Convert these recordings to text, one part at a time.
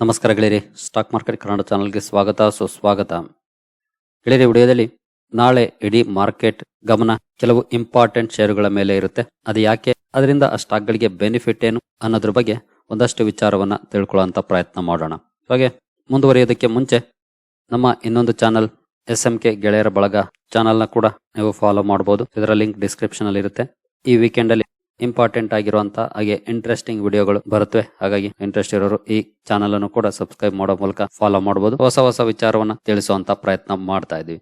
ನಮಸ್ಕಾರ ಗೆಳೆಯರಿ stock market Kannada ಚಾನಲ್ಗೆ ಸ್ವಾಗತ, ಸುಸ್ವಾಗತ. ಗೆಳೆಯರಿ, ವಿಡಿಯೋದಲ್ಲಿ ನಾಳೆ ಇಡೀ ಮಾರ್ಕೆಟ್ ಗಮನ ಕೆಲವು ಇಂಪಾರ್ಟೆಂಟ್ ಶೇರುಗಳ ಮೇಲೆ ಇರುತ್ತೆ. ಅದು ಯಾಕೆ? ಅದರಿಂದ ಆ ಸ್ಟಾಕ್ಗಳಿಗೆ ಬೆನಿಫಿಟ್ ಏನು ಅನ್ನೋದ್ರ ಬಗ್ಗೆ ಒಂದಷ್ಟು ವಿಚಾರವನ್ನ ತಿಳ್ಕೊಳ್ಳುವಂತ ಪ್ರಯತ್ನ ಮಾಡೋಣ. ಹಾಗೆ ಮುಂದುವರಿಯೋದಕ್ಕೆ ಮುಂಚೆ ನಮ್ಮ ಇನ್ನೊಂದು ಚಾನಲ್ ಎಸ್ ಎಂ ಕೆ ಗೆಳೆಯರ ಬಳಗ ಚಾನಲ್ನ ಕೂಡ ನೀವು ಫಾಲೋ ಮಾಡಬಹುದು ಇದರ ಲಿಂಕ್ ಡಿಸ್ಕ್ರಿಪ್ಷನ್ ಅಲ್ಲಿ ಇರುತ್ತೆ ಈ ವೀಕೆಂಡ್ ಅಲ್ಲಿ ಇಂಪಾರ್ಟೆಂಟ್ ಆಗಿರುವಂತ ಹಾಗೆ ಇಂಟ್ರೆಸ್ಟಿಂಗ್ ವಿಡಿಯೋಗಳು ಬರುತ್ತವೆ ಹಾಗಾಗಿ ಇಂಟ್ರೆಸ್ಟ್ ಇರೋರು ಈ ಚಾನಲ್ ಅನ್ನು ಕೂಡ ಸಬ್ಸ್ಕ್ರೈಬ್ ಮಾಡೋ ಮೂಲಕ ಫಾಲೋ ಮಾಡಬಹುದು ಹೊಸ ಹೊಸ ವಿಚಾರವನ್ನ ತಿಳಿಸುವಂತ ಪ್ರಯತ್ನ ಮಾಡ್ತಾ ಇದೀವಿ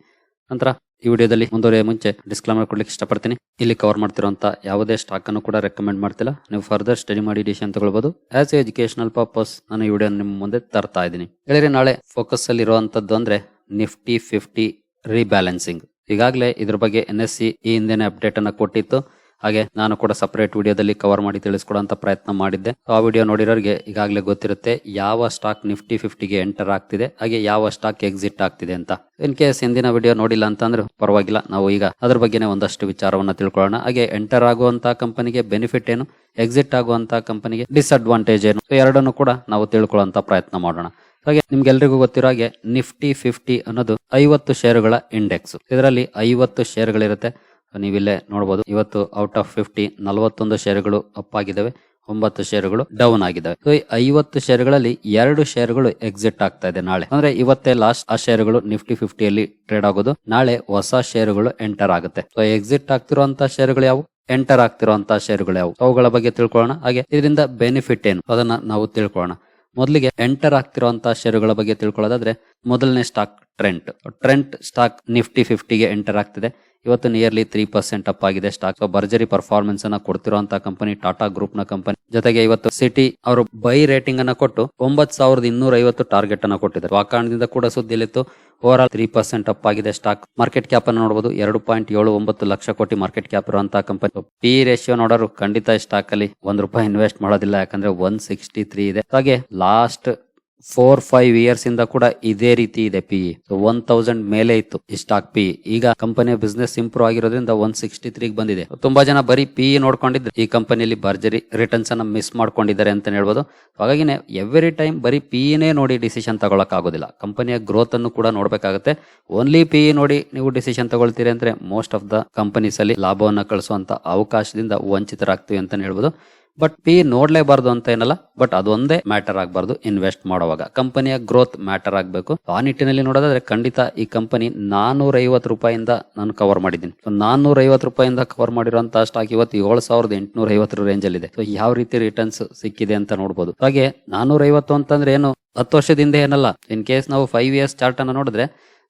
ನಂತರ ಈ ವಿಡಿಯೋದಲ್ಲಿ ಮುಂದುವರಿಯ ಮುಂಚೆ ಡಿಸ್ಕ್ಲೈಮರ್ ಕೊಡ್ಲಿಕ್ಕೆ ಇಷ್ಟಪಡ್ತೀನಿ. ಇಲ್ಲಿ ಕವರ್ ಮಾಡ್ತಿರುವಂತ ಯಾವುದೇ ಸ್ಟಾಕ್ ಅನ್ನು ಕೂಡ ರೆಕಮೆಂಡ್ ಮಾಡ್ತಿಲ್ಲ. ನೀವು ಫರ್ದರ್ ಸ್ಟಡಿ ಮಾಡಿ ಡಿಸಿಷನ್ ತಗೊಳ್ಬಹುದು ಆಸ್ ಎಜುಕೇಶನಲ್ ಪರ್ಪಸ್ ನಾನು ಈ ವಿಡಿಯೋ ನಿಮ್ಮ ಮುಂದೆ ತರ್ತಾ ಇದ್ದೀನಿ. ಹೇಳಿದ್ರೆ ನಾಳೆ ಫೋಕಸ್ ಅಲ್ಲಿ ಇರುವಂತದ್ದು ಅಂದ್ರೆ ನಿಫ್ಟಿ ಫಿಫ್ಟಿ ರೀಬ್ಯಾಲೆನ್ಸಿಂಗ್ ಈಗಾಗಲೇ ಇದ್ರ ಬಗ್ಗೆ ಎನ್ ಎಸ್ ಸಿ ಈ ಹಿಂದೆನೆ ಅಪ್ಡೇಟ್ ಅನ್ನ ಕೊಟ್ಟಿತ್ತು. ಹಾಗೆ ನಾನು ಕೂಡ ಸಪರೇಟ್ ವಿಡಿಯೋದಲ್ಲಿ ಕವರ್ ಮಾಡಿ ತಿಳಿಸ್ಕೊಡೋ ಪ್ರಯತ್ನ ಮಾಡಿದ್ದೆ. ಆ ವಿಡಿಯೋ ನೋಡಿರೋರಿಗೆ ಈಗಾಗಲೇ ಗೊತ್ತಿರುತ್ತೆ ಯಾವ ಸ್ಟಾಕ್ ನಿಫ್ಟಿ ಫಿಫ್ಟಿಗೆ ಎಂಟರ್ ಆಗ್ತಿದೆ, ಹಾಗೆ ಯಾವ ಸ್ಟಾಕ್ ಎಕ್ಸಿಟ್ ಆಗ್ತಿದೆ ಅಂತ. ಇನ್ ಕೇಸ್ ಹಿಂದಿನ ವಿಡಿಯೋ ನೋಡಿಲ್ಲ ಅಂತಂದ್ರೆ ಪರವಾಗಿಲ್ಲ, ನಾವು ಈಗ ಅದ್ರ ಬಗ್ಗೆನೇ ಒಂದಷ್ಟು ವಿಚಾರವನ್ನ ತಿಳ್ಕೊಳ್ಳೋಣ. ಹಾಗೆ ಎಂಟರ್ ಆಗುವಂತ ಕಂಪನಿಗೆ ಬೆನಿಫಿಟ್ ಏನು ಎಕ್ಸಿಟ್ ಆಗುವಂತ ಕಂಪನಿಗೆ ಡಿಸ್ಅಡ್ವಾಂಟೇಜ್ ಏನು ಎರಡನ್ನು ಕೂಡ ನಾವು ತಿಳ್ಕೊಳ್ಳುವಂತ ಪ್ರಯತ್ನ ಮಾಡೋಣ. ಹಾಗೆ ನಿಮ್ಗೆಲ್ರಿಗೂ ಗೊತ್ತಿರೋ ಹಾಗೆ ನಿಫ್ಟಿ ಫಿಫ್ಟಿ ಅನ್ನೋದು ಐವತ್ತು ಶೇರುಗಳ ಇಂಡೆಕ್ಸ್ ಇದರಲ್ಲಿ ಐವತ್ತು ಷೇರುಗಳಿರುತ್ತೆ ನೀವಿಲ್ಲೇ ನೋಡಬಹುದು ಇವತ್ತು ಔಟ್ ಆಫ್ ಫಿಫ್ಟಿ ನಲವತ್ತೊಂದು ಶೇರುಗಳು ಅಪ್ ಆಗಿದ್ದಾವೆ. ಒಂಬತ್ತು ಶೇರುಗಳು ಡೌನ್ ಆಗಿದ್ದಾವೆ. ಸೊ ಈ ಐವತ್ತು ಶೇರುಗಳಲ್ಲಿ ಎರಡು ಶೇರುಗಳು ಎಕ್ಸಿಟ್ ಆಗ್ತಾ ಇದೆ ನಾಳೆ. ಅಂದ್ರೆ ಇವತ್ತೇ ಲಾಸ್ಟ್ ಆ ಶೇರುಗಳು ನಿಫ್ಟಿ ಫಿಫ್ಟಿಯಲ್ಲಿ ಟ್ರೇಡ್ ಆಗೋದು. ನಾಳೆ ಹೊಸ ಶೇರುಗಳು ಎಂಟರ್ ಆಗುತ್ತೆ. ಸೊ ಎಕ್ಸಿಟ್ ಆಗ್ತಿರುವಂತಹ ಶೇರುಗಳು ಯಾವುವು? ಎಂಟರ್ ಆಗ್ತಿರುವಂತಹ ಶೇರುಗಳು ಯಾವುವು? ಅವುಗಳ ಬಗ್ಗೆ ತಿಳ್ಕೊಳ್ಳೋಣ. ಹಾಗೆ ಇದರಿಂದ ಬೆನಿಫಿಟ್ ಏನು? ಅದನ್ನ ನಾವು ತಿಳ್ಕೊಳ್ಳೋಣ. ಮೊದಲಿಗೆ ಎಂಟರ್ ಆಗ್ತಿರುವಂತಹ ಶೇರುಗಳ ಬಗ್ಗೆ ತಿಳ್ಕೊಳ್ಳೋದಾದ್ರೆ, ಮೊದಲನೇ stock Trent Trent stock Nifty ಫಿಫ್ಟಿಗೆ enter ಆಗ್ತಿದೆ. ಇವತ್ತು ನಿಯರ್ಲಿ ತ್ರೀ ಪರ್ಸೆಂಟ್ ಅಪ್ ಆಗಿದೆ. ಸ್ಟಾಕ್ ಭರ್ಜರಿ ಪರ್ಫಾರ್ಮೆನ್ಸ್ ಅನ್ನ ಕೊಡ್ತಿರುವಂತಹ ಕಂಪನಿ ಟಾಟಾ ಗ್ರೂಪ್ನ ಕಂಪನಿ ಜೊತೆಗೆ ಇವತ್ತು ಸಿಟಿ ಅವರು ಬೈ ರೇಟಿಂಗ್ ಅನ್ನ ಕೊಟ್ಟು ಒಂಬತ್ ಸಾವಿರದ ಇನ್ನೂರ ಐವತ್ತು ಟಾರ್ಗೆಟ್ ಅನ್ನ ಕೊಟ್ಟಿದ್ದಾರೆ. ಆ ಕಾರಣದಿಂದ ಕೂಡ ಸುದ್ದಿಲಿತ್ತು over all three percent up ಆಗಿದೆ ಸ್ಟಾಕ್ ಮಾರ್ಕೆಟ್ ಕ್ಯಾಪ್ ಅನ್ನು ನೋಡಬಹುದು ಎರಡು ಪಾಯಿಂಟ್ ಏಳು ಒಂಬತ್ತು ಲಕ್ಷ ಕೋಟಿ ಮಾರ್ಕೆಟ್ ಕ್ಯಾಪ್ ಇರುವಂತಹ ಕಂಪನಿ ಪಿ ರೇಷಿಯೋ ನೋಡೋರು ಖಂಡಿತ ಸ್ಟಾಕ್ ಅಲ್ಲಿ ಒಂದ್ ರೂಪಾಯಿ ಇನ್ವೆಸ್ಟ್ ಮಾಡೋದಿಲ್ಲ. ಯಾಕಂದ್ರೆ ಒನ್ ಸಿಕ್ಸ್ಟಿ ತ್ರೀ ಇದೆ. ಹಾಗೆ ಲಾಸ್ಟ್ ಫೋರ್ ಫೈವ್ ಇಯರ್ಸ್ ಇಂದ ಕೂಡ ಇದೇ ರೀತಿ ಇದೆ ಪಿ ಒನ್ ತೌಸಂಡ್ ಮೇಲೆ ಇತ್ತು ಈ ಸ್ಟಾಕ್ ಪಿ ಈಗ ಕಂಪನಿಯ ಬಿಸ್ನೆಸ್ ಇಂಪ್ರೂವ್ ಆಗಿರೋದ್ರಿಂದ ಒನ್ ಸಿಕ್ಸ್ಟಿ ತ್ರೀ ಬಂದಿದೆ. ತುಂಬಾ ಜನ ಬರೀ ಪಿ ನೋಡ್ಕೊಂಡಿದ್ರೆ. ಈ ಕಂಪನಿಯಲ್ಲಿ ಭರ್ಜರಿ ರಿಟರ್ನ್ಸ್ ಅನ್ನ ಮಿಸ್ ಮಾಡ್ಕೊಂಡಿದ್ದಾರೆ ಅಂತ ಹೇಳ್ಬೋದು. ಹಾಗಾಗಿನೇ ಎವ್ರಿ ಟೈಮ್ ಬರೀ ಪಿ ನೇ ನೋಡಿ ಡಿಸಿಷನ್ ತಗೊಳಕ್ ಆಗೋದಿಲ್ಲ. ಕಂಪನಿಯ ಗ್ರೋತ್ ಅನ್ನು ಕೂಡ ನೋಡ್ಬೇಕಾಗುತ್ತೆ. ಓನ್ಲಿ ಪಿ ನೋಡಿ ನೀವು ಡಿಸಿಷನ್ ತಗೊಳ್ತೀರಿ ಅಂದ್ರೆ ಮೋಸ್ಟ್ ಆಫ್ ದ ಕಂಪನೀಸ್ ಅಲ್ಲಿ ಲಾಭವನ್ನು ಕಳಿಸುವಂತ ಅವಕಾಶದಿಂದ ವಂಚಿತರಾಗ್ತೀವಿ ಅಂತ ಹೇಳ್ಬೋದು. ಬಟ್ ಪಿ ನೋಡ್ಲೇಬಾರ್ದು ಅಂತ ಏನಲ್ಲ ಬಟ್ ಅದೊಂದೇ ಮ್ಯಾಟರ್ ಆಗಬಾರ್ದು ಇನ್ವೆಸ್ಟ್ ಮಾಡುವಾಗ. ಕಂಪನಿಯ ಗ್ರೋತ್ ಮ್ಯಾಟರ್ ಆಗಬೇಕು. ಆ ನಿಟ್ಟಿನಲ್ಲಿ ನೋಡೋದಾದ್ರೆ ಖಂಡಿತ ಈ ಕಂಪನಿ ನಾನೂರ ಐವತ್ತು ರೂಪಾಯಿಂದ ನಾನು ಕವರ್ ಮಾಡಿದ್ದೀನಿ. ನಾನೂರ ಐವತ್ತು ರೂಪಾಯಿಂದ ಕವರ್ ಮಾಡಿರುವಂತಹ ಸ್ಟಾಕ್ ಇವತ್ತು ಏಳು ಸಾವಿರದ ಎಂಟುನೂರ ಐವತ್ತರ ರೇಂಜ್ ಅಲ್ಲಿ ಇದೆ ಸೊ ಯಾವ ರೀತಿ ರಿಟರ್ನ್ಸ್ ಸಿಕ್ಕಿದೆ ಅಂತ ನೋಡಬಹುದು ಹಾಗೆ ನಾನೂರ ಐವತ್ತು ಅಂತಂದ್ರೆ ಏನು ಹತ್ತು ವರ್ಷದಿಂದ ಏನಲ್ಲ ಇನ್ ಕೇಸ್ ನಾವು ಫೈವ್ ಇಯರ್ಸ್ ಚಾರ್ಟ್ ಅನ್ನ ನೋಡಿದ್ರೆ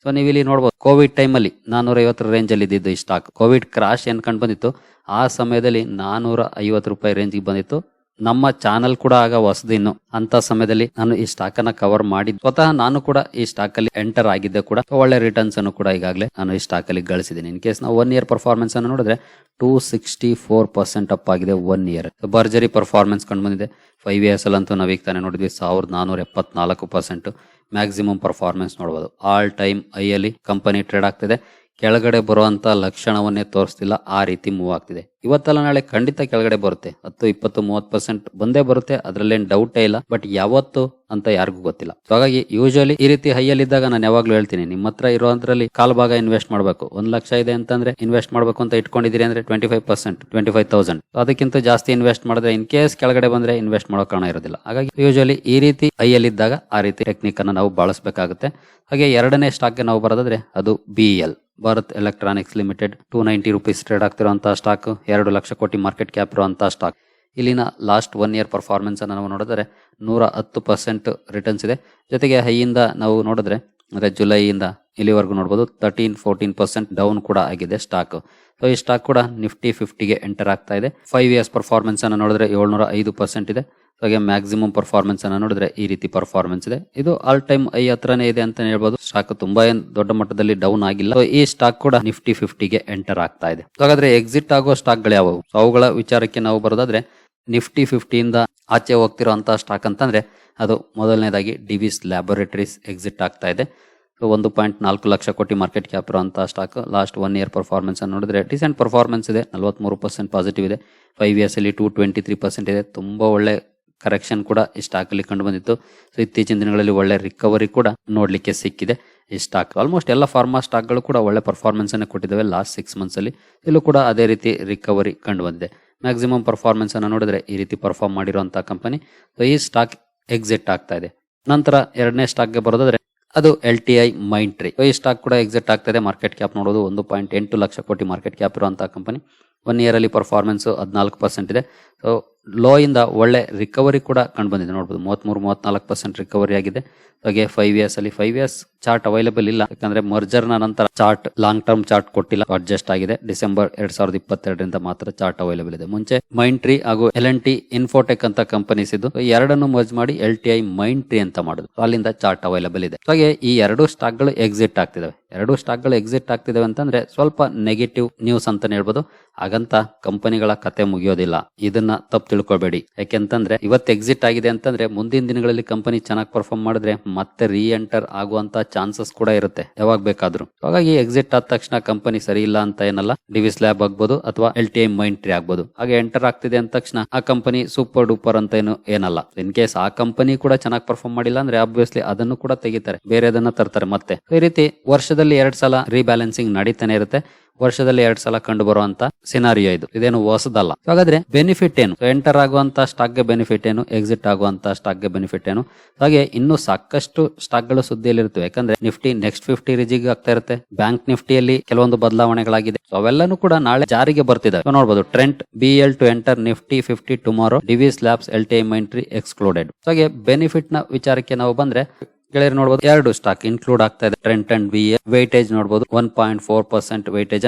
ಸೊ ನೀವು ಇಲ್ಲಿ ನೋಡ್ಬೋದು ಕೋವಿಡ್ ಟೈಮಲ್ಲಿ ನಾನ್ನೂರ ನಾನೂರ ಐವತ್ತರ ರೇಂಜಲ್ಲಿ ಇದ್ದಿದ್ದು ಈ ಸ್ಟಾಕ್ ಕೋವಿಡ್ ಕ್ರಾಶ್ ಏನ್ ಕಂಡು ಬಂದಿತ್ತು. ಆ ಸಮಯದಲ್ಲಿ ನಾನ್ನೂರ ಐವತ್ತು ರೂಪಾಯಿ ರೇಂಜ್ಗೆ ಬಂದಿತ್ತು. ನಮ್ಮ ಚಾನಲ್ ಕೂಡ ಆಗ ಹೊಸದಿನ್ನು ಅಂತ ಸಮಯದಲ್ಲಿ ನಾನು ಈ ಸ್ಟಾಕ್ ಅನ್ನ ಕವರ್ ಮಾಡಿ ಸ್ವತಃ ನಾನು ಕೂಡ ಈ ಸ್ಟಾಕ್ ಅಲ್ಲಿ ಎಂಟರ್ ಆಗಿದ್ದೆ ಕೂಡ. ಒಳ್ಳೆ ರಿಟರ್ನ್ಸ್ ಅನ್ನು ಕೂಡ ಈಗಾಗಲೇ ನಾನು ಈ ಸ್ಟಾಕ್ ಅಲ್ಲಿ ಗಳಿಸಿದ್ದೀನಿ. ಇನ್ ಕೇಸ್ ನಾವು ಒನ್ ಇಯರ್ ಪರ್ಫಾರ್ಮೆನ್ಸ್ ಅನ್ನು ನೋಡಿದ್ರೆ two sixty four percent up ಆಗಿದೆ ಒನ್ ಇಯರ್ ಭರ್ಜರಿ ಪರ್ಫಾರ್ಮೆನ್ಸ್ ಕಂಡು ಬಂದಿದೆ. ಫೈವ್ ಇಯರ್ಸ್ ಅಲ್ಲಂತೂ ನಾವು ಈಗ ತಾನೇ ನೋಡಿದ್ವಿ ಸಾವಿರದ ನಾನೂರ ಎಪ್ಪತ್ನಾಲ್ಕು ಪರ್ಸೆಂಟ್ ಮ್ಯಾಕ್ಸಿಮಮ್ ಪರ್ಫಾರ್ಮೆನ್ಸ್ ನೋಡಬಹುದು ಆಲ್ ಟೈಮ್ ಐ ಅಲ್ಲಿ ಕಂಪನಿ ಟ್ರೇಡ್ ಆಗ್ತಿದೆ. ಕೆಳಗಡೆ ಬರುವಂತ ಲಕ್ಷಣವನ್ನೇ ತೋರಿಸ್ತಿಲ್ಲ, ಆ ರೀತಿ ಮೂವ್ ಆಗ್ತಿದೆ. ಇವತ್ತಲ್ಲ ನಾಳೆ ಖಂಡಿತ ಕೆಳಗಡೆ ಬರುತ್ತೆ. ಹತ್ತು, ಇಪ್ಪತ್ತು, ಮೂವತ್ತು ಪರ್ಸೆಂಟ್ ಬಂದೇ ಬರುತ್ತೆ, ಅದರಲ್ಲೇನು ಡೌಟೇ ಇಲ್ಲ. ಬಟ್ ಯಾವತ್ತು ಅಂತ ಯಾರಿಗೂ ಗೊತ್ತಿಲ್ಲ. ಸೊ ಹಾಗಾಗಿ ಯೂಶಲಿ ಈ ರೀತಿ ಹೈಯಲ್ಲಿ ಇದ್ದಾಗ ನಾನು ಯಾವಾಗ್ಲೂ ಹೇಳ್ತೀನಿ, ನಿಮ್ಮ ಹತ್ರ ಇರೋದ್ರಲ್ಲಿ ಕಾಲ್ ಭಾಗ ಇನ್ವೆಸ್ಟ್ ಮಾಡಬೇಕು. ಒಂದ್ ಲಕ್ಷ ಇದೆ ಅಂತಂದ್ರೆ ಇನ್ವೆಸ್ಟ್ ಮಾಡಬೇಕು ಅಂತ ಇಟ್ಕೊಂಡಿದ್ದೀರಿ ಅಂದ್ರೆ twenty five percent twenty five thousand ಅದಕ್ಕಿಂತ ಜಾಸ್ತಿ ಇನ್ವೆಸ್ಟ್ ಮಾಡಿದ್ರೆ ಇನ್ ಕೇಸ್ ಕೆಳಗಡೆ ಬಂದ್ರೆ ಇನ್ವೆಸ್ಟ್ ಮಾಡೋ ಕಾರಣ ಇರೋದಿಲ್ಲ. ಹಾಗಾಗಿ ಯೂಶಲಿ ಈ ರೀತಿ ಹೈಯಲ್ಲಿ ಇದ್ದಾಗ ಆ ರೀತಿ ಟೆಕ್ನಿಕ್ ಅನ್ನ ನಾವು ಬಳಸಬೇಕಾಗುತ್ತೆ. ಹಾಗೆ ಎರಡನೇ ಸ್ಟಾಕ್ಗೆ ನಾವು ಬರೋದಾದ್ರೆ ಅದು B L Bharat electronics limited two ninety rupees trade ಆಗ್ತಿರುವಂತಹ stock ಎರಡು ಲಕ್ಷ ಕೋಟಿ ಮಾರ್ಕೆಟ್ ಕ್ಯಾಪ್ ಇರುವಂತಹ ಸ್ಟಾಕ್ ಇಲ್ಲಿನ ಲಾಸ್ಟ್ ಒನ್ ಇಯರ್ ಪರ್ಫಾರ್ಮೆನ್ಸ್ ಅನ್ನು ನಾವು ನೋಡಿದ್ರೆ ನೂರ ಹತ್ತು ಪರ್ಸೆಂಟ್ ರಿಟರ್ನ್ಸ್ ಇದೆ. ಜೊತೆಗೆ ಹೈಯಿಂದ ನಾವು ನೋಡಿದ್ರೆ, ಅಂದ್ರೆ ಜುಲೈಯಿಂದ ಇಲ್ಲಿವರೆಗೂ ನೋಡಬಹುದು ತರ್ಟೀನ್ ಫೋರ್ಟೀನ್ ಪರ್ಸೆಂಟ್ ಡೌನ್ ಕೂಡ ಆಗಿದೆ ಸ್ಟಾಕ್ ಸೊ ಈ ಸ್ಟಾಕ್ ಕೂಡ ನಿಫ್ಟಿ ಫಿಫ್ಟಿಗೆ ಎಂಟರ್ ಆಗ್ತಾ ಇದೆ. ಫೈವ್ ಇಯರ್ಸ್ ಪರ್ಫಾರ್ಮೆನ್ಸ್ ಅನ್ನು ನೋಡಿದ್ರೆ ಏಳ್ನೂರ ಐದು ಪರ್ಸೆಂಟ್ ಇದೆ. ಹಾಗೆ ಮ್ಯಾಕ್ಸಿಮಮ್ ಪರ್ಫಾರ್ಮೆನ್ಸ್ ಅನ್ನ ನೋಡಿದ್ರೆ ಈ ರೀತಿ ಪರ್ಫಾರ್ಮೆನ್ಸ್ ಇದೆ. ಇದು ಆಲ್ ಟೈಮ್ ಐ ಹತ್ರನೇ ಇದೆ ಅಂತ ಹೇಳ್ಬೋದು. ಸ್ಟಾಕ್ ತುಂಬಾ ದೊಡ್ಡ ಮಟ್ಟದಲ್ಲಿ ಡೌನ್ ಆಗಿಲ್ಲ. ಈ ಸ್ಟಾಕ್ ಕೂಡ ನಿಫ್ಟಿ ಫಿಫ್ಟಿಗೆ ಎಂಟರ್ ಆಗ್ತಾ ಇದೆ. ಹಾಗಾದ್ರೆ ಎಕ್ಸಿಟ್ ಆಗೋ ಸ್ಟಾಕ್ಗಳು ಯಾವುವು? ಅವುಗಳ ವಿಚಾರಕ್ಕೆ ನಾವು ಬರೋದಾದ್ರೆ ನಿಫ್ಟಿ ಫಿಫ್ಟಿಯಿಂದ ಆಚೆ ಹೋಗ್ತಿರುವಂತಹ ಸ್ಟಾಕ್ ಅಂತಂದ್ರೆ, ಅದು ಮೊದಲನೇದಾಗಿ ಡಿವಿಸ್ ಲ್ಯಾಬೊರೇಟರೀಸ್ ಎಕ್ಸಿಟ್ ಆಗ್ತಾ ಇದೆ. ಸೊ ಒಂದು ಪಾಯಿಂಟ್ ನಾಲ್ಕು ಲಕ್ಷ ಕೋಟಿ ಮಾರ್ಕೆಟ್ ಕ್ಯಾಪ್ ಇರುವಂತಹ stock last one year performance ಅನ್ನು ನೋಡಿದ್ರೆ ಡಿಸೆಂಟ್ ಪರ್ಫಾರ್ಮೆನ್ಸ್ ಇದೆ. ನಲವತ್ಮೂರು ಪರ್ಸೆಂಟ್ ಪಾಸಿಟಿವ್ ಇದೆ. ಫೈವ್ ಇಯರ್ಸ್ ಅಲ್ಲಿ ಟೂ ಟ್ವೆಂಟಿ ತ್ರೀ ಪರ್ಸೆಂಟ್ ಇದೆ. ತುಂಬಾ ಒಳ್ಳೆ ಕರೆಕ್ಷನ್ ಕೂಡ ಈ ಸ್ಟಾಕ್ ಅಲ್ಲಿ ಕಂಡು ಬಂದಿತ್ತು ಸೊ ಇತ್ತೀಚಿನ ದಿನಗಳಲ್ಲಿ ಒಳ್ಳೆ ರಿಕವರಿ ಕೂಡ ನೋಡಲಿಕ್ಕೆ ಸಿಕ್ಕಿದೆ. ಈ ಸ್ಟಾಕ್ ಆಲ್ಮೋಸ್ಟ್ ಎಲ್ಲ ಫಾರ್ಮಾ ಸ್ಟಾಕ್ಗಳು ಕೂಡ ಒಳ್ಳೆ ಪರ್ಫಾರ್ಮೆನ್ಸ್ ಅನ್ನು ಕೊಟ್ಟಿದ್ದಾವೆ ಲಾಸ್ಟ್ ಸಿಕ್ಸ್ ಮಂತ್ಸ್ ಅಲ್ಲಿ. ಇಲ್ಲೂ ಕೂಡ ಅದೇ ರೀತಿ ರಿಕವರಿ ಕಂಡು ಬಂದಿದೆ ಮ್ಯಾಕ್ಸಿಮಮ್ ಪರ್ಫಾರ್ಮೆನ್ಸ್ ಅನ್ನು ನೋಡಿದ್ರೆ ಈ ರೀತಿ ಪರ್ಫಾರ್ಮ್ ಮಾಡಿರುವಂತಹ ಕಂಪನಿ ಸೊ ಈ ಸ್ಟಾಕ್ ಎಕ್ಸಿಟ್ ಆಗ್ತಾ ಇದೆ. ನಂತರ ಎರಡನೇ ಸ್ಟಾಕ್ಗೆ ಬರೋದಾದ್ರೆ ಅದು L T I Mindtree ಈ ಸ್ಟಾಕ್ ಕೂಡ ಎಕ್ಸಿಟ್ ಆಗ್ತಾ ಇದೆ. ಮಾರ್ಕೆಟ್ ಕ್ಯಾಪ್ ನೋಡೋದು ಒಂದು ಪಾಯಿಂಟ್ ಎಂಟು ಲಕ್ಷ ಕೋಟಿ ಮಾರ್ಕೆಟ್ ಕ್ಯಾಪ್ ಇರುವಂತಹ ಕಂಪನಿ ಒನ್ ಇಯರ್ ಅಲ್ಲಿ ಪರ್ಫಾರ್ಮೆನ್ಸ್ ಹದಿನಾಲ್ಕು ಪರ್ಸೆಂಟ್ ಇದೆ. ಸೊ ಲೋ ಇಂದ ಒಳ್ಳೆ ರಿಕವರಿ ಕೂಡ ಕಂಡು ಬಂದಿದೆ. ನೋಡಬಹುದು ಮೂವತ್ಮೂರು, ಮೂವತ್ನಾಲ್ಕು ಪರ್ಸೆಂಟ್ ರಿಕವರಿ ಆಗಿದೆ. ಹಾಗೆ ಫೈವ್ ಇಯರ್ಸ್ ಅಲ್ಲಿ ಫೈವ್ ಇಯರ್ಸ್ ಚಾರ್ಟ್ ಅವೈಲೇಬಲ್ ಇಲ್ಲ. ಯಾಕಂದ್ರೆ ಮರ್ಜರ್ನ ನಂತರ ಚಾರ್ಟ್ ಲಾಂಗ್ ಟರ್ಮ್ ಚಾರ್ಟ್ ಕೊಟ್ಟಿಲ್ಲ. ಅಡ್ಜಸ್ಟ್ ಆಗಿದೆ. ಡಿಸೆಂಬರ್ ಎರಡ್ ಸಾವಿರದ ಇಪ್ಪತ್ತೆರಡರಿಂದ ಮಾತ್ರ ಚಾರ್ಟ್ ಅವೈಲೇಬಲ್ ಇದೆ. ಮುಂಚೆ ಮೈಂಡ್ ಟ್ರೀ ಹಾಗೂ ಎಲ್ ಎನ್ ಟಿ ಇನ್ಫೋಟೆಕ್ ಅಂತ ಕಂಪನೀಸ್ ಇದ್ದು ಎರಡನ್ನು ಮರ್ಜ್ ಮಾಡಿ L T I Mindtree ಅಂತ ಮಾಡುದು. ಅಲ್ಲಿಂದ ಚಾರ್ಟ್ ಅವೈಲೇಬಲ್ ಇದೆ. ಹಾಗೆ ಈ ಎರಡು ಸ್ಟಾಕ್ಗಳು ಎಕ್ಸಿಟ್ ಆಗ್ತಿದಾವೆ. ಎರಡು ಸ್ಟಾಕ್ಗಳು ಎಕ್ಸಿಟ್ ಆಗ್ತಿದಾವೆ ಅಂತಂದ್ರೆ ಸ್ವಲ್ಪ ನೆಗೆಟಿವ್ ನ್ಯೂಸ್ ಅಂತಾನೆ ಹೇಳ್ಬೋದು. ಹಾಗಂತ ಕಂಪನಿಗಳ ಕತೆ ಮುಗಿಯೋದಿಲ್ಲ. ಇದನ್ನ ತಪ್ಪು ತಿಳ್ಕೊಬೇಡಿ. ಯಾಕೆಂತಂದ್ರೆ ಇವತ್ತು ಎಕ್ಸಿಟ್ ಆಗಿದೆ ಅಂತಂದ್ರೆ ಮುಂದಿನ ದಿನಗಳಲ್ಲಿ ಕಂಪನಿ ಚೆನ್ನಾಗಿ ಪರ್ಫಾರ್ಮ್ ಮಾಡಿದ್ರೆ ಮತ್ತೆ ರೀಎಂಟರ್ ಆಗುವಂತ ಚಾನ್ಸಸ್ ಕೂಡ ಇರುತ್ತೆ, ಯಾವಾಗ ಬೇಕಾದ್ರೂ. ಹಾಗಾಗಿ ಎಕ್ಸಿಟ್ ಆದ ತಕ್ಷಣ ಕಂಪನಿ ಸರಿ ಇಲ್ಲ ಅಂತ ಏನಲ್ಲ ಡಿವಿ ಸ್ಲ್ಯಾಬ್ ಆಗ್ಬೋದು ಅಥವಾ L T M Mindtree ಆಗ್ಬೋದು. ಹಾಗೆ ಎಂಟರ್ ಆಗ್ತಿದೆ ಅಂದ ತಕ್ಷಣ ಆ ಕಂಪನಿ ಸೂಪರ್ ಡೂಪರ್ ಅಂತ ಏನು ಏನಲ್ಲ. ಇನ್ ಕೇಸ್ ಆ ಕಂಪನಿ ಕೂಡ ಚೆನ್ನಾಗಿ ಪರ್ಫಾರ್ಮ್ ಮಾಡಿಲ್ಲ ಅಂದ್ರೆ ಆಬ್ವಿಯಸ್ಲಿ ಅದನ್ನು ಕೂಡ ತೆಗಿತಾರೆ ಬೇರೆದನ್ನ ತರ್ತಾರೆ ಮತ್ತೆ. ಈ ರೀತಿ ವರ್ಷದಲ್ಲಿ ಎರಡ್ ಸಲ ರೀಬ್ಯಾಲೆನ್ಸಿಂಗ್ ನಡೀತಾನೆ ಇರುತ್ತೆ. ವರ್ಷದಲ್ಲಿ ಎರಡ್ ಸಲ ಕಂಡು ಬರುವಂತ ಸಿನಾರಿಯೋ ಇದು. ಇದೇನು ಹೊಸದಲ್ಲ. ಹಾಗಾದ್ರೆ ಬೆನಿಫಿಟ್ ಏನು? ಎಂಟರ್ ಆಗುವಂತ ಸ್ಟಾಕ್ಗೆ ಬೆನಿಫಿಟ್ ಏನು? ಎಕ್ಸಿಟ್ ಆಗುವಂತ ಸ್ಟಾಕ್ಗೆ ಬೆನಿಫಿಟ್ ಏನು? ಹಾಗೆ ಇನ್ನು ಸಾಕಷ್ಟು ಸ್ಟಾಕ್ಗಳು ಸುದ್ದಿಯಲ್ಲಿ ಇರ್ತವೆ ಯಾಕಂದ್ರೆ ನಿಫ್ಟಿ ನೆಕ್ಸ್ಟ್ ಫಿಫ್ಟಿ ರಿಜಿಗ್ ಆಗ್ತಾ ಇರುತ್ತೆ. ಬ್ಯಾಂಕ್ ನಿಫ್ಟಿಯಲ್ಲಿ ಕೆಲವೊಂದು ಬದಲಾವಣೆಗಳಾಗಿದೆ. ಅವೆಲ್ಲನೂ ಕೂಡ ನಾಳೆ ಜಾರಿಗೆ ಬರ್ತಿದೆ ನೋಡಬಹುದು Trent B L to enter Nifty fifty tomorrow Divi's labs L T Mindtree excluded ಹಾಗೆ ಬೆನಿಫಿಟ್ನ ವಿಚಾರಕ್ಕೆ ನಾವು ಬಂದ್ರೆ ಗೆಳೆಯರು ನೋಡಬಹುದು ಎರಡು ಸ್ಟಾಕ್ ಇನ್ಕ್ಲೂಡ್ ಆಗ್ತಾ ಇದೆ. Trent and B E weightage ನೋಡಬಹುದು one point four percent weightage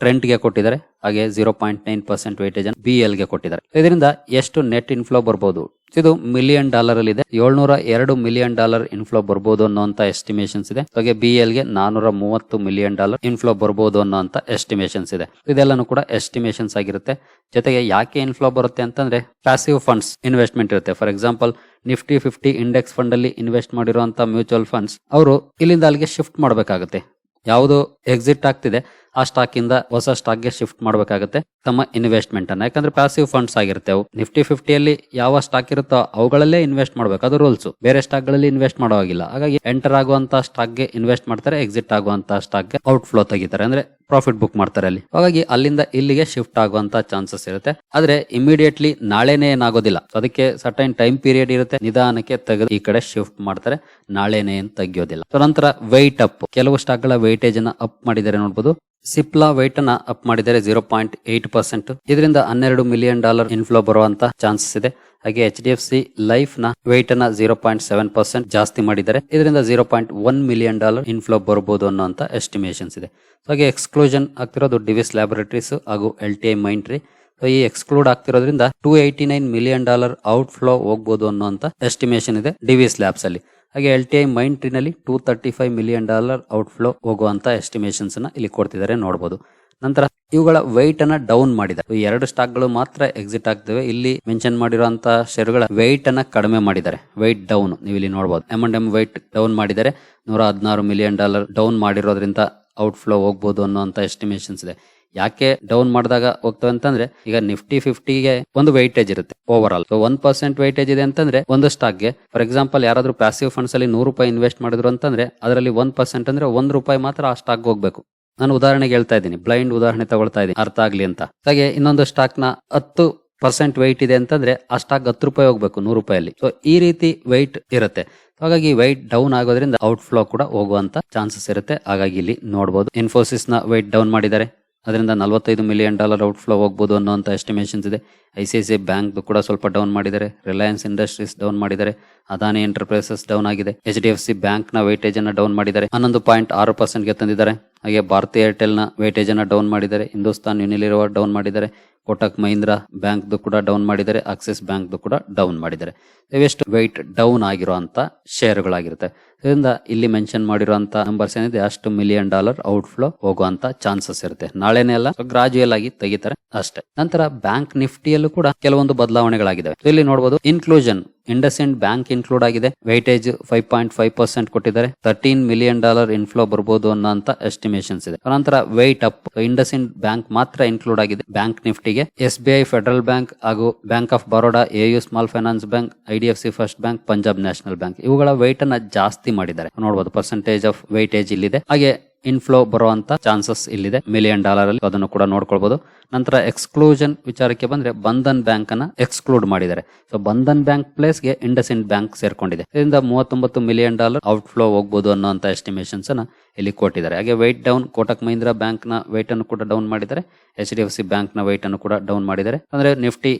ಟ್ರೆಂಟ್ಗೆ ಕೊಟ್ಟಿದ್ದಾರೆ. ಹಾಗೆ zero point nine percent weightage ಅನ್ನು ಬಿ ಎಲ್ಗೆ ಕೊಟ್ಟಿದ್ದಾರೆ. ಇದರಿಂದ ಎಷ್ಟು ನೆಟ್ ಇನ್ಫ್ಲೋ ಬರಬಹುದು ಇದು ಮಿಲಿಯನ್ ಡಾಲರ್ ಅಲ್ಲಿ ಇದೆ ಏಳ್ನೂರ ಎರಡು ಮಿಲಿಯನ್ ಡಾಲರ್ ಇನ್ಫ್ಲೋ ಬರ್ಬೋದು ಅನ್ನೋಂತ ಎಸ್ಟಿಮೇಷನ್ಸ್ ಇದೆ. ಹಾಗೆ ಬಿ ಎಲ್ಗೆ ನಾನೂರ ಮೂವತ್ತು ಮಿಲಿಯನ್ ಡಾಲರ್ ಇನ್ಫ್ಲೋ ಬರ್ಬೋದು ಅನ್ನೋಂತ ಎಸ್ಟಿಮೇಷನ್ಸ್ ಇದೆ. ಇದೆಲ್ಲನೂ ಕೂಡ ಎಸ್ಟಿಮೇಷನ್ಸ್ ಆಗಿರುತ್ತೆ. ಜೊತೆಗೆ ಯಾಕೆ ಇನ್ಫ್ಲೋ ಬರುತ್ತೆ ಅಂತಂದ್ರೆ ಪ್ಯಾಸಿವ್ ಫಂಡ್ಸ್ ಇನ್ವೆಸ್ಟ್ಮೆಂಟ್ ಇರುತ್ತೆ. For example Nifty fifty index fund ಅಲ್ಲಿ ಇನ್ವೆಸ್ಟ್ ಮಾಡಿರುವಂತಹ ಮ್ಯೂಚುವಲ್ ಫಂಡ್ಸ್ ಅವರು ಇಲ್ಲಿಂದ ಅಲ್ಲಿಗೆ ಶಿಫ್ಟ್ ಮಾಡಬೇಕಾಗುತ್ತೆ. ಯಾವುದು ಎಕ್ಸಿಟ್ ಆಗ್ತಿದೆ ಆ ಸ್ಟಾಕ್ ಇಂದ ಹೊಸ ಸ್ಟಾಕ್ಗೆ ಶಿಫ್ಟ್ ಮಾಡಬೇಕಾಗುತ್ತೆ ತಮ್ಮ ಇನ್ವೆಸ್ಟ್ಮೆಂಟ್ ಅನ್ನ. ಯಾಕಂದ್ರೆ ಪ್ಯಾಸಿವ್ ಫಂಡ್ಸ್ ಆಗಿರುತ್ತೆ ಅವು ನಿಫ್ಟಿ ಫಿಫ್ಟಿಯಲ್ಲಿ ಯಾವ ಸ್ಟಾಕ್ ಇರುತ್ತೋ ಅವುಗಳಲ್ಲೇ ಇನ್ವೆಸ್ಟ್ ಮಾಡಬೇಕು. ಅದು ರೂಲ್ಸ್ ಬೇರೆ ಸ್ಟಾಕ್ಗಳಲ್ಲಿ ಇನ್ವೆಸ್ಟ್ ಮಾಡೋ ಹಾಗಿಲ್ಲ. ಹಾಗಾಗಿ ಎಂಟರ್ ಆಗುವಂತ ಸ್ಟಾಕ್ಗೆ ಇನ್ವೆಸ್ಟ್ ಮಾಡ್ತಾರೆ ಎಕ್ಸಿಟ್ ಆಗುವಂತ ಸ್ಟಾಕ್ಗೆ ಔಟ್ ಫ್ಲೋ ತೆಗಿತಾರೆ. ಅಂದ್ರೆ ಪ್ರಾಫಿಟ್ ಬುಕ್ ಮಾಡ್ತಾರೆ ಅಲ್ಲಿ. ಹಾಗಾಗಿ ಅಲ್ಲಿಂದ ಇಲ್ಲಿಗೆ ಶಿಫ್ಟ್ ಆಗುವಂತ ಚಾನ್ಸಸ್ ಇರುತ್ತೆ. ಆದ್ರೆ ಇಮಿಡಿಯೇಟ್ಲಿ ನಾಳೆನೇ ಏನಾಗೋದಿಲ್ಲ. ಅದಕ್ಕೆ ಸರ್ಟೈನ್ ಟೈಮ್ ಪೀರಿಯಡ್ ಇರುತ್ತೆ. ನಿಧಾನಕ್ಕೆ ತೆಗೆದು ಈ ಕಡೆ ಶಿಫ್ಟ್ ಮಾಡ್ತಾರೆ. ನಾಳೆನೇ ಏನ್ ತೆಗಿಯೋದಿಲ್ಲ. ನಂತರ ವೈಟ್ ಅಪ್ ಕೆಲವು ಸ್ಟಾಕ್ಗಳ ವೈಟೇಜ್ ಅನ್ನ ಅಪ್ ಮಾಡಿದ್ದಾರೆ ನೋಡಬಹುದು ಸಿಪ್ಲಾ ವೈಟ್ ಅನ್ನ ಅಪ್ ಮಾಡಿದರೆ ಜೀರೋ ಪಾಯಿಂಟ್ ಏಟ್ ಪರ್ಸೆಂಟ್ ಇದರಿಂದ ಹನ್ನೆರಡು ಮಿಲಿಯನ್ ಡಾಲರ್ ಇನ್ಫ್ಲೋ ಬರುವಂತ ಚಾನ್ಸಸ್ ಇದೆ. ಹಾಗೆ ಎಚ್ ಡಿ ಎಫ್ ಸಿ ಲೈಫ್ನ weight ಅನ್ನ ಜೀರೋ ಪಾಯಿಂಟ್ ಸೆವೆನ್ ಪರ್ಸೆಂಟ್ ಜಾಸ್ತಿ ಮಾಡಿದರೆ ಇದರಿಂದ zero point one million dollar inflow ಬರಬಹುದು ಅನ್ನುವಂತ ಎಸ್ಟಿಮೇಷನ್ಸ್ ಇದೆ. ಹಾಗೆ ಎಕ್ಸ್ಕ್ಲೂಷನ್ ಆಗ್ತಿರೋದು ಡಿವಿಸ್ ಲ್ಯಾಬೊರೇಟರೀಸ್ ಹಾಗೂ L T I Mindtree so ಈ exclude ಆಗ್ತಿರೋದ್ರಿಂದ two eighty nine million dollar outflow ಹೋಗ್ಬೋದು ಅನ್ನುವಂತ ಎಸ್ಟಿಮೇಷನ್ ಇದೆ ಡಿವಿಸ್ ಲ್ಯಾಬ್ಸ್ ಅಲ್ಲಿ. ಹಾಗೆ L T I mind ಟ್ರೀನಲ್ಲಿ two thirty five million dollar outflow ಹೋಗುವಂತ ಎಸ್ಟಿಮೇಷನ್ಸ್ನ ಇಲ್ಲಿ ಕೊಡ್ತಿದ್ದಾರೆ ನೋಡಬಹುದು ನಂತರ ಇವುಗಳ ವೈಟ್ ಅನ್ನ ಡೌನ್ ಮಾಡಿದ್ದಾರೆ. ಎರಡು ಸ್ಟಾಕ್ಗಳು ಮಾತ್ರ ಎಕ್ಸಿಟ್ ಆಗ್ತವೆ. ಇಲ್ಲಿ ಮೆನ್ಷನ್ ಮಾಡಿರುವಂತಹ ಶೇರುಗಳ ವೈಟ್ ಅನ್ನ ಕಡಿಮೆ ಮಾಡಿದ್ದಾರೆ. ವೈಟ್ ಡೌನ್ ನೀವು ಇಲ್ಲಿ ನೋಡಬಹುದು M and M weight down ಮಾಡಿದ್ದಾರೆ. ನೂರ ಹದಿನಾರು ಮಿಲಿಯನ್ ಡಾಲರ್ ಡೌನ್ ಮಾಡಿರೋದ್ರಿಂದ ಔಟ್ ಫ್ಲೋ ಹೋಗ್ಬೋದು ಅನ್ನೋಂತ ಎಸ್ಟಿಮೇಷನ್ಸ್ ಇದೆ. ಯಾಕೆ ಡೌನ್ ಮಾಡಿದಾಗ ಹೋಗ್ತವೆ ಅಂತಂದ್ರೆ, ಈಗ ನಿಫ್ಟಿ ಫಿಫ್ಟಿಗೆ ಒಂದು ವೈಟೇಜ್ ಇರುತ್ತೆ overall so one percent weightage ಇದೆ ಅಂತಂದ್ರೆ ಒಂದು ಸ್ಟಾಕ್ಗೆ ಫಾರ್ ಎಕ್ಸಾಂಪಲ್ ಯಾರಾದ್ರೂ ಪ್ಯಾಸಿವ್ ಫಂಡ್ಸ್ ಅಲ್ಲಿ ನೂರು ರೂಪಾಯಿ ಇನ್ವೆಸ್ಟ್ ಮಾಡಿದ್ರು ಅಂತಂದ್ರೆ, ಅದರಲ್ಲಿ ಒನ್ ಪರ್ಸೆಂಟ್ ಅಂದ್ರೆ ಒಂದ್ ರೂಪಾಯಿ ಮಾತ್ರ ಆ ಸ್ಟಾಕ್ ಹೋಗ್ಬೇಕು. ನಾನು ಉದಾಹರಣೆಗೆ ಹೇಳ್ತಾ ಇದ್ದೀನಿ ಬ್ಲೈಂಡ್ ಉದಾಹರಣೆ ತಗೊಳ್ತಾ ಇದ್ದೀನಿ, ಅರ್ಥ ಆಗ್ಲಿ ಅಂತ. ಹಾಗೆ ಇನ್ನೊಂದು ಸ್ಟಾಕ್ನ ಹತ್ತು ಪರ್ಸೆಂಟ್ ವೈಟ್ ಇದೆ ಅಂತಂದ್ರೆ, ಆ ಸ್ಟಾಕ್ ಹತ್ತು ರೂಪಾಯಿ ಹೋಗ್ಬೇಕು, ನೂರು ರೂಪಾಯಲ್ಲಿ. ಸೊ ಈ ರೀತಿ ವೈಟ್ ಇರುತ್ತೆ. ಹಾಗಾಗಿ ವೈಟ್ ಡೌನ್ ಆಗೋದ್ರಿಂದ ಔಟ್ ಫ್ಲೋ ಕೂಡ ಹೋಗುವಂತ ಚಾನ್ಸಸ್ ಇರುತ್ತೆ. ಹಾಗಾಗಿ ಇಲ್ಲಿ ನೋಡಬಹುದು ಇನ್ಫೋಸಿಸ್ನ ವೈಟ್ ಡೌನ್ ಮಾಡಿದ್ದಾರೆ. ಅದರಿಂದ ನಲವತ್ತೈದು ಮಿಲಿಯನ್ ಡಾಲರ್ ಔಟ್ ಫ್ಲೋ ಹೋಗ್ಬೋದು ಅನ್ನೋಂಥ ಎಸ್ಟಿಮೇಷನ್ಸ್ ಇದೆ. ಐ ಸಿ ಐ ಸಿ ಕೂಡ ಸ್ವಲ್ಪ ಡೌನ್ ಮಾಡಿದ್ದಾರೆ. ರಿಲಯನ್ಸ್ ಇಂಡಸ್ಟ್ರೀಸ್ ಡೌನ್ ಮಾಡಿದ್ದಾರೆ. ಅದಾನಿ ಎಂಟರ್ಪ್ರೈಸಸ್ ಡೌನ್ ಆಗಿದೆ. ಎಚ್ ಡಿ ಎಫ್ ಸಿ ಬ್ಯಾಂಕ್ನ ವೈಟೇಜ್ ಅನ್ನ ಡೌನ್ ಮಾಡಿದ್ದಾರೆ. ಹನ್ನೊಂದು ಪಾಯಿಂಟ್ ಆರು ಪರ್ಸೆಂಟ್ಗೆ ತಂದಿದ್ದಾರೆ. ಹಾಗೆ ಭಾರತಿ ಏರ್ಟೆಲ್ನ ವೈಟೇಜ್ ಅನ್ನ ಡೌನ್ ಮಾಡಿದ್ದಾರೆ. ಹಿಂದೂಸ್ತಾನ್ ಯುನಿಲಿವರ್ ಡೌನ್ ಮಾಡಿದ್ದಾರೆ. ಕೋಟಕ್ ಮಹೀಂದ್ರ ಬ್ಯಾಂಕ್ ಕೂಡ ಡೌನ್ ಮಾಡಿದ್ದಾರೆ. ಆಕ್ಸಿಸ್ ಬ್ಯಾಂಕ್ ಕೂಡ ಡೌನ್ ಮಾಡಿದ್ದಾರೆ. ಇವೆಷ್ಟು ವೈಟ್ ಡೌನ್ ಆಗಿರುವಂತ ಶೇರುಗಳಾಗಿರುತ್ತೆ ಇದರಿಂದ ಇಲ್ಲಿ ಮೆನ್ಷನ್ ಮಾಡಿರುವಂತ ನಂಬರ್ಸ್ ಏನಿದೆ, ಅಷ್ಟು ಮಿಲಿಯನ್ ಡಾಲರ್ ಔಟ್ ಫ್ಲೋ ಹೋಗುವಂತ ಚಾನ್ಸಸ್ ಇರುತ್ತೆ. ನಾಳೆನೇ ಎಲ್ಲ ಗ್ರಾಜುಯಲ್ ಆಗಿ ತೆಗಿತಾರೆ ಅಷ್ಟೇ. ನಂತರ ಬ್ಯಾಂಕ್ ನಿಫ್ಟಿಯಲ್ಲೂ ನಿಫ್ಟಿಯಲ್ಲೂ ಕೂಡ ಕೆಲವೊಂದು ಬದಲಾವಣೆಗಳಾಗಿದೆ ಇಲ್ಲಿ ನೋಡಬಹುದು inclusion Indus end bank include ಆಗಿದೆ. Weightage five point five percent ಕೊಟ್ಟಿದ್ದಾರೆ. ತರ್ಟೀನ್ ಮಿಲಿಯನ್ ಡಾಲರ್ ಇನ್ಫ್ಲೋ ಬರಬಹುದು ಅನ್ನೋಂತ ಎಸ್ಟಿಮೇಷನ್ಸ್ ಇದೆ. ನಂತರ weight up Indus end bank ಮಾತ್ರ ಇನ್ಕ್ಲೂಡ್ ಆಗಿದೆ. ಬ್ಯಾಂಕ್ ನಿಫ್ಟಿಗೆ ಎಸ್ ಫೆಡರಲ್ ಬ್ಯಾಂಕ್ ಹಾಗೂ bank of Baroda A U small finance bank I D C first bank Punjab national bank ಇವುಗಳ ವೈಟ್ ಅನ್ನ ಜಾಸ್ತಿ ಮಾಡಿದ್ದಾರೆ. ನೋಡಬಹುದು ಪರ್ಸೆಂಟೇಜ್ ಆಫ್ ವೈಟೇಜ್ ಇಲ್ಲಿದೆ. ಹಾಗೆ ಇನ್ಫ್ಲೋ ಬರುವಂತ ಚಾನ್ಸಸ್ ಇಲ್ಲಿದೆ. ಮಿಲಿಯನ್ ಡಾಲರ್ ಅಲ್ಲಿ ಅದನ್ನು ಕೂಡ ನೋಡ್ಕೊಳ್ಬಹುದು ನಂತರ ಎಕ್ಸ್ಕ್ಲೂಷನ್ ವಿಚಾರಕ್ಕೆ ಬಂದ್ರೆ ಬಂಧನ್ ಬ್ಯಾಂಕ್ ಅನ್ನ ಎಕ್ಸ್ಕ್ಲೂಡ್ ಮಾಡಿದ್ದಾರೆ. ಸೊ ಬಂಧನ್ ಬ್ಯಾಂಕ್ ಪ್ಲೇಸ್ಗೆ ಇಂಡಸ್ ಇಂಡ್ ಬ್ಯಾಂಕ್ ಸೇರ್ಕೊಂಡಿದೆ. ಇದರಿಂದ ಮೂವತ್ತೊಂಬತ್ತು ಮಿಲಿಯನ್ ಡಾಲರ್ ಔಟ್ ಫ್ಲೋ ಹೋಗಬಹುದು ಅನ್ನುವಂತ ಎಸ್ಟಿಮೇಷನ್ಸ್ ಅನ್ನ ಇಲ್ಲಿ ಕೊಟ್ಟಿದ್ದಾರೆ. ಹಾಗೆ ವೈಟ್ ಡೌನ್ ಕೋಟಕ್ ಮಹೀಂದ್ರಾ ಬ್ಯಾಂಕ್ನ ವೈಟ್ ಅನ್ನು ಕೂಡ ಡೌನ್ ಮಾಡಿದ್ದಾರೆ. ಎಚ್ ಡಿ ಎಫ್ ಸಿ ಬ್ಯಾಂಕ್ನ ವೈಟ್ ಅನ್ನು ಕೂಡ ಡೌನ್ ಮಾಡಿದ್ದಾರೆ. ಅಂದ್ರೆ ನಿಫ್ಟಿ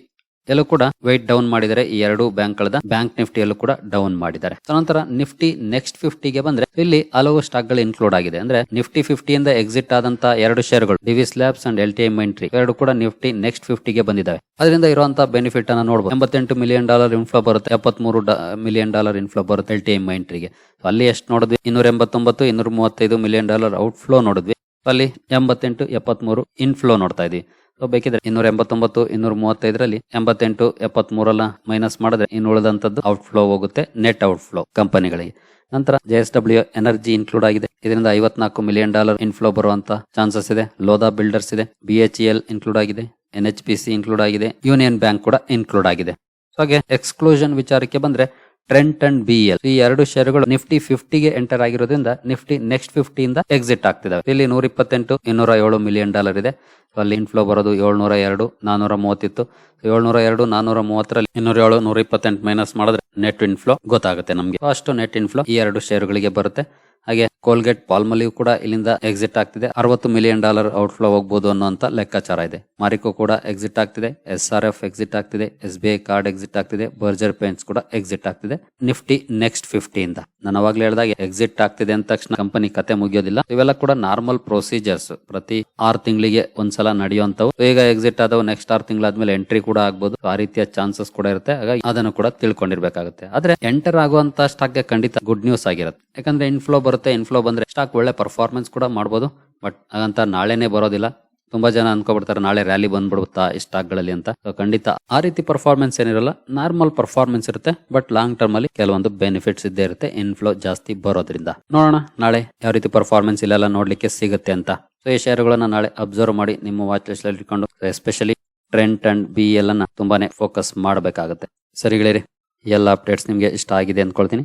ಎಲ್ಲೂ ಕೂಡ ವೈಟ್ ಡೌನ್ ಮಾಡಿದರೆ ಈ ಎರಡು ಬ್ಯಾಂಕ್ ಗಳದ ಬ್ಯಾಂಕ್ ನಿಫ್ಟಿಯಲ್ಲೂ ಕೂಡ ಡೌನ್ ಮಾಡಿದ್ದಾರೆ. ನಂತರ ನಿಫ್ಟಿ ನೆಕ್ಸ್ಟ್ ಫಿಫ್ಟಿಗೆ ಬಂದ್ರೆ ಇಲ್ಲಿ ಹಲವು ಸ್ಟಾಕ್ಗಳು ಇನ್ಕ್ಲೂಡ್ ಆಗಿದೆ. ಅಂದ್ರೆ ನಿಫ್ಟಿ ಫಿಫ್ಟಿಯಿಂದ ಎಕ್ಸಿಟ್ ಆದಂತ ಎರಡು ಶೇರ್ಗಳು Divi's labs and L T M entry ಎರಡು ಕೂಡ ನಿಫ್ಟಿ ನೆಕ್ಸ್ಟ್ ಫಿಫ್ಟಿಗೆ ಬಂದಿದ್ದಾವೆ. ಅದರಿಂದ ಇರುವಂತಹ ಬೆನಿಫಿಟ್ ಅನ್ನ ನೋಡಬಹುದು ಎಂಬತ್ತೆಂಟು ಮಿಲಿಯನ್ ಡಾಲರ್ ಇನ್ಫ್ಲೋ ಬರುತ್ತೆ, ಎಪ್ಪತ್ಮೂರು ಮಿಲಿಯನ್ ಡಾಲರ್ ಇನ್ಫ್ಲೋ ಬರುತ್ತೆ ಎಲ್ ಟಿ ಎಂ ಎಂಟ್ರಿಗೆ ಅಲ್ಲಿ ಎಷ್ಟು ನೋಡಿದ್ವಿ? ಇನ್ನೂರ ಎಂಬತ್ತೊಂಬತ್ತು ಇನ್ನೂರ ಮೂವತ್ತೈದು ಮಿಲಿಯನ್ ಡಾಲರ್ ಔಟ್ ಫ್ಲೋ ನೋಡಿದ್ವಿ. ಅಲ್ಲಿ ಎಂಬತ್ತೆಂಟು, ಎಪ್ಪತ್ಮೂರು ಇನ್ಫ್ಲೋ ನೋಡ್ತಾ ಇದೀವಿ. ಸೊ ಬೇಕಿದ್ರೆ ಇನ್ನೂರ ಎಂಬತ್ತೊಂಬತ್ತು, ಇನ್ನೂರ ಮೂವತ್ತೈದರಲ್ಲಿ ಎಂಬತ್ತೆಂಟು, ಎಪ್ಪತ್ಮೂರಲ್ಲ ಮೈನಸ್ ಮಾಡಿದ್ರೆ ಇನ್ನು ಉಳಿದಂತದ್ದು ಔಟ್ ಫ್ಲೋ ಹೋಗುತ್ತೆ ನೆಟ್ ಔಟ್ ಫ್ಲೋ ಕಂಪನಿಗಳಿಗೆ. ನಂತರ J S W energy include ಆಗಿದೆ. ಇದರಿಂದ ಐವತ್ನಾಲ್ಕು ಮಿಲಿಯನ್ ಡಾಲರ್ ಇನ್ಫ್ಲೋ ಬರುವಂತ ಚಾನ್ಸಸ್ ಇದೆ. ಲೋದಾ ಬಿಲ್ಡರ್ಸ್ ಇದೆ. ಬಿ ಎಚ್ ಎಲ್ ಇನ್ಕ್ಲೂಡ್ ಆಗಿದೆ. N H P C include ಆಗಿದೆ. ಯೂನಿಯನ್ ಬ್ಯಾಂಕ್ ಕೂಡ ಇನ್ಕ್ಲೂಡ್ ಆಗಿದೆ. ಹಾಗೆ ಎಕ್ಸ್ಕ್ಲೂಷನ್ ವಿಚಾರಕ್ಕೆ ಬಂದ್ರೆ ಟ್ರೆಂಟ್ ಅಂಡ್ ಬಿ ಎಲ್ ಈ ಎರಡು ಶೇರುಗಳು ನಿಫ್ಟಿ ಫಿಫ್ಟಿಗೆ ಎಂಟರ್ ಆಗಿರೋದ್ರಿಂದ ನಿಫ್ಟಿ ನೆಕ್ಸ್ಟ್ ಫಿಫ್ಟಿಯಿಂದ ಎಕ್ಸಿಟ್ ಆಗ್ತಿದಾವೆ. ಇಲ್ಲಿ ನೂರ ಇಪ್ಪತ್ತೆಂಟು ಇನ್ನೂರ ಏಳು ಮಿಲಿಯನ್ ಡಾಲರ್ ಇದೆ ಅಲ್ಲಿ ಇನ್ಫ್ಲೋ ಬರೋದು ಏಳ್ನೂರ ಎರಡು ನಾನೂರ ಮೂವತ್ತಿತ್ತು ಏಳ್ನೂರ ಎರಡು ನಾನೂರ ಮೂವತ್ತರಲ್ಲಿ ಇನ್ನೂರ ಏಳು ನೂರ ಇಪ್ಪತ್ತೆಂಟು ಮೈನಸ್ ಮಾಡಿದ್ರೆ ನೆಟ್ ಇನ್ಫ್ಲೋ ಗೊತ್ತಾಗುತ್ತೆ ನಮಗೆ. ಅಷ್ಟು ನೆಟ್ ಇನ್ಫ್ಲೋ ಈ ಎರಡು ಶೇರುಗಳಿಗೆ ಬರುತ್ತೆ. ಹಾಗೆ ಕೋಲ್ಗೇಟ್ ಪಾಲ್ಮಲಿವ್ ಕೂಡ ಇಲ್ಲಿಂದ ಎಕ್ಸಿಟ್ ಆಗ್ತಿದೆ. ಅರವತ್ತು ಮಿಲಿಯನ್ ಡಾಲರ್ ಔಟ್ಫ್ಲೋ ಹೋಗ್ಬೋದು ಅನ್ನುವಂತ ಲೆಕ್ಕಾಚಾರ ಇದೆ. ಮಾರಿಕೋ ಕೂಡ ಎಕ್ಸಿಟ್ ಆಗ್ತಿದೆ. ಎಸ್ ಆರ್ ಎಫ್ ಎಕ್ಸಿಟ್ ಆಗ್ತಿದೆ. S B I card exit ಆಗ್ತಿದೆ. ಬರ್ಜರ್ ಪೇಂಟ್ಸ್ ಕೂಡ ಎಕ್ಸಿಟ್ ಆಗ್ತಿದೆ. ನಿಫ್ಟಿ ನೆಕ್ಸ್ಟ್ ಫಿಫ್ಟಿಯಿಂದ ನಾನು ಅವಾಗ್ಲೇ ಹೇಳಿದಾಗ ಎಕ್ಸಿಟ್ ಆಗ್ತಿದೆ ಅಂದ ತಕ್ಷಣ ಕಂಪನಿ ಕತೆ ಮುಗಿಯೋದಿಲ್ಲ. ಇವೆಲ್ಲ ಕೂಡ ನಾರ್ಮಲ್ ಪ್ರೊಸೀಜರ್ಸ್ ಪ್ರತಿ ಆರ್ ತಿಂಗಳಿಗೆ ಒಂದ್ಸಲ ನಡೆಯುವಂತವು ಈಗ ಎಕ್ಸಿಟ್ ಆದವು ನೆಕ್ಸ್ಟ್ ಆರು ತಿಂಗಳಾದ್ಮೇಲೆ ಎಂಟ್ರಿ ಕೂಡ ಆಗ್ಬೋದು. ಆ ರೀತಿಯ ಚಾನ್ಸಸ್ ಕೂಡ ಇರುತ್ತೆ. ಹಾಗಾಗಿ ಅದನ್ನು ಕೂಡ ತಿಳ್ಕೊಂಡಿರ್ಬೇಕಾಗುತ್ತೆ. ಆದ್ರೆ ಎಂಟರ್ ಆಗುವಂತ ಸ್ಟಾಕ್ ಖಂಡಿತ ಗುಡ್ ನ್ಯೂಸ್ ಆಗಿರುತ್ತೆ. ಯಾಕಂದ್ರೆ ಇನ್ಫ್ಲೋ ಬರುತ್ತೆ ಇನ್ಫ್ಲೋ ಬಂದ್ರೆ ಸ್ಟಾಕ್ ಒಳ್ಳೆ ಪರ್ಫಾರ್ಮೆನ್ಸ್ ಕೂಡ ಮಾಡ್ಬೋದು. ಬಟ್ ಹಾಗಂತ ನಾಳೆನೇ ಬರೋದಿಲ್ಲ. ತುಂಬಾ ಜನ ಅನ್ಕೊಬಿಡ್ತಾರೆ ನಾಳೆ ರ್ಯಾಲಿ ಬಂದ್ಬಿಡುತ್ತಾ ಈ ಸ್ಟಾಕ್ಗಳಲ್ಲಿ ಅಂತ. ಖಂಡಿತ ಆ ರೀತಿ ಪರ್ಫಾರ್ಮೆನ್ಸ್ ಏನಿರಲ್ಲ ನಾರ್ಮಲ್ ಪರ್ಫಾರ್ಮೆನ್ಸ್ ಇರುತ್ತೆ. ಬಟ್ ಲಾಂಗ್ ಟರ್ಮ್ ಅಲ್ಲಿ ಕೆಲವೊಂದು ಬೆನಿಫಿಟ್ಸ್ ಇದ್ದೇ ಇರುತ್ತೆ ಇನ್ಫ್ಲೋ ಜಾಸ್ತಿ ಬರೋದ್ರಿಂದ. ನೋಡೋಣ, ನಾಳೆ ಯಾವ ರೀತಿ ಪರ್ಫಾರ್ಮೆನ್ಸ್ ಇಲ್ಲೆಲ್ಲ ನೋಡ್ಲಿಕ್ಕೆ ಸಿಗುತ್ತೆ ಅಂತ. ಸೊ ಈ ಶೇರುಗಳನ್ನ ನಾಳೆ ಅಬ್ಸರ್ವ್ ಮಾಡಿ ನಿಮ್ಮ ವಾಚ್ ಲಿಸ್ಟ್ ಅಲ್ಲಿ ಇಟ್ಕೊಂಡು ಎಸ್ಪೆಷಲಿ ಟ್ರೆಂಟ್ ಅಂಡ್ ಬಿ ಎಲ್ಲ ತುಂಬಾನೇ ಫೋಕಸ್ ಮಾಡಬೇಕಾಗುತ್ತೆ. ಸರಿ ಗೆಳೆಯರಿ ಎಲ್ಲ ಅಪ್ಡೇಟ್ಸ್ ನಿಮಗೆ ಇಷ್ಟ ಆಗಿದೆ ಅಂದ್ಕೊಳ್ತೀನಿ.